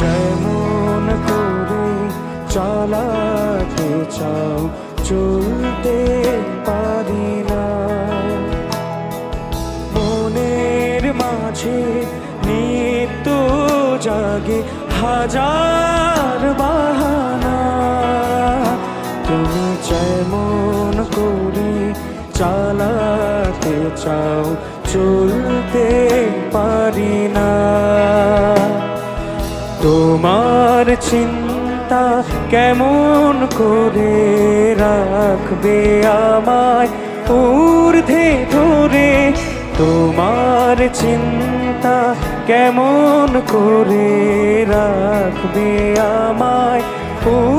যেমন করে চালাতে চাও, চলতে পারি না। মনের মাঝে নিত্য জাগে হাজার বাহানা। তুমি যেমন করে চালাতে চাও, চলতে পারি না। তোমার চিন্তা কেমন করে রাখবে আমায় ঊর্ধ্বে ধরে? তোমার চিন্তা কেমন করে রাখবে আমায় ঊর্ধ্বে